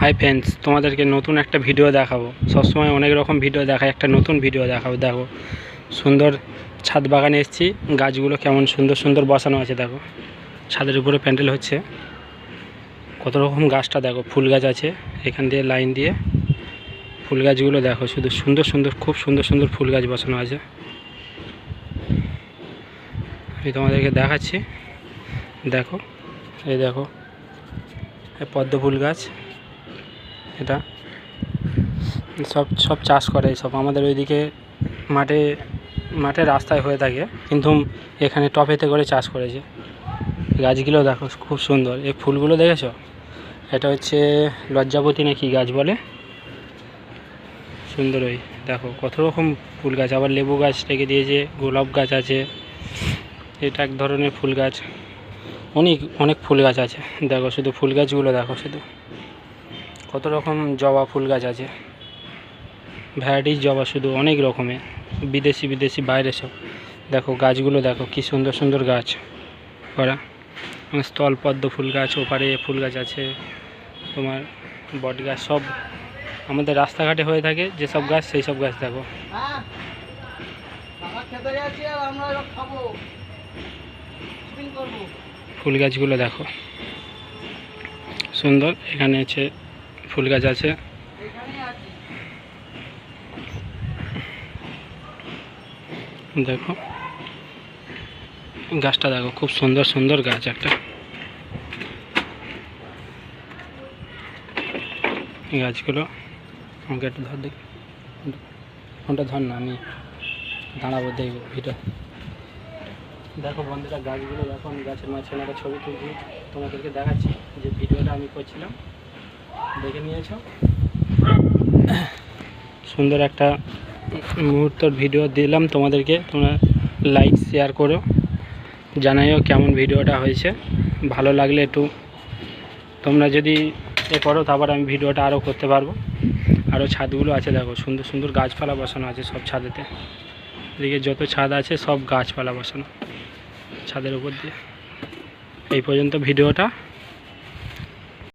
Hi friends তোমাদেরকে নতুন একটা ভিডিও দেখাবো। সবসময় অনেক রকম ভিডিও দেখায় একটা নতুন ভিডিও দেখাবো, দেখো। সুন্দর ছাদ বাগানে এসেছি, গাছগুলো কেমন সুন্দর সুন্দর বসানো আছে, দেখো। ছাদের উপরে প্যান্ডেল হচ্ছে। কত রকম গাছটা, দেখো, ফুল গাছ আছে, এখান দিয়ে লাইন দিয়ে ফুল গাছগুলো দেখো, শুধু সুন্দর সুন্দর, খুব সুন্দর সুন্দর ফুল গাছ বসানো আছে। আমি তোমাদেরকে দেখাচ্ছি। দেখো, এই দেখো পদ্ম ফুল গাছ। এটা। সব সব চাষ করে সব আমাদের ওইদিকে মাঠে মাঠে রাস্তায় হয়ে থাকে। কিন্তু এখানে টপেতে করে চাষ করেছে। গাছগুলো দেখো, খুব সুন্দর। এই ফুলগুলো দেখেছ? এটা হচ্ছে লজ্জাপতি নাকি গাছ বলে? সুন্দর ওই। দেখো, কত রকম ফুল গাছ। আবার লেবু গাছ রেখে দিয়েছে, গোলাপ গাছ আছে। এটা এক ধরনের ফুল গাছ। অনেক অনেক ফুল গাছ আছে। দেখো, শুধু ফুল গাছগুলো দেখো, শুধু। কত রকম জবা ফুল গাছ আছে? ভ্যারাইটিস জবা শুধু অনেক রকমের, বিদেশি বিদেশি, বাইরে সব। দেখো গাছগুলো, দেখো কি সুন্দর সুন্দর গাছ। করা। স্থল পদ্ম ফুল গাছ, ওপারে ফুল গাছ আছে। তোমার বট গাছ, সব আমাদের রাস্তাঘাটে হয়ে থাকে। যেসব গাছ সেই সব গাছ দেখো। ফুল গাছগুলো দেখো। সুন্দর। এখানে আছে ফুল গাছ আছে। দেখো। গাছটা দেখো, খুব সুন্দর সুন্দর গাছ একটা। গাছগুলো, আমাকে একটু ধর দেখি। ফোনটা ধর না, আমি দাঁড়াবো, দেখব ভিডিও দেখো বন্ধুরা, গাছগুলো দেখো, আমি গাছের মাঝখানে একটা ছবি তুলছি, তোমাদেরকে দেখাচ্ছি যে ভিডিওটা আমি করছিলাম। দেখে নিয়েছো। সুন্দর একটা মুহূর্তর ভিডিও দিলাম তোমাদেরকে। তোমরা লাইক শেয়ার করো। জানাইও কেমন ভিডিওটা হয়েছে। ভালো লাগলে একটু তোমরা যদি এ করো তারপর আমি ভিডিওটা আরও করতে পারব। আরও ছাদগুলো আছে, দেখো, সুন্দর সুন্দর গাছপালা বসানো আছে সব ছাদেতে। এদিকে যত ছাদ আছে, সব গাছপালা বসানো। ছাদের উপর দিয়ে। এই পর্যন্ত ভিডিওটা